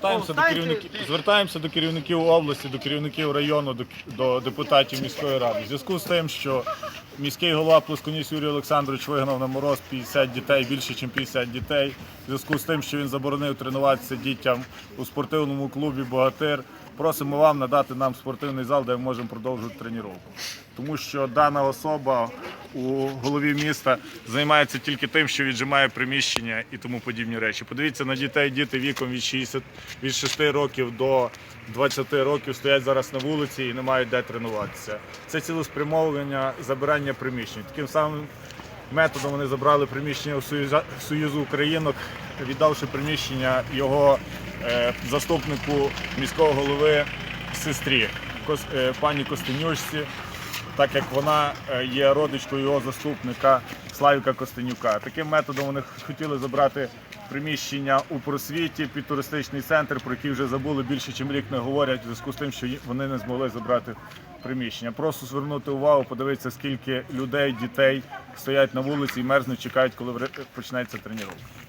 Звертаємося до керівників, звертаємося до керівників області, до керівників району, до, до депутатів міської ради. В зв'язку з тим, що міський голова Плесконіс Юрій Олександрович вигнав на мороз 50 дітей, більше ніж 50 дітей. В зв'язку з тим, що він заборонив тренуватися дітям у спортивному клубі Богатир. Просимо вам надати нам спортивний зал, де ми можемо продовжувати тренування. Тому що дана особа у голові міста займається тільки тим, що віджимає приміщення і тому подібні речі. Подивіться на дітей, діти віком від 60, від 6 років до 20 років стоять зараз на вулиці і не мають де тренуватися. Це цілеспрямовування забирання приміщень. Таким самим методом вони забрали приміщення у Союзу Українок, віддавши приміщення його е, заступнику міського голови сестрі е, пані Костенюшці, так як вона е, є родичкою його заступника Славіка Костенюка. Таким методом вони хотіли забрати приміщення у просвіті під туристичний центр, про який вже забули більше, ніж рік не говорять, в зв'язку з тим, що вони не змогли забрати приміщення. Просто звернути увагу, подивитися, скільки людей, дітей стоять на вулиці і мерзнуть, чекають, коли почнеться тренування.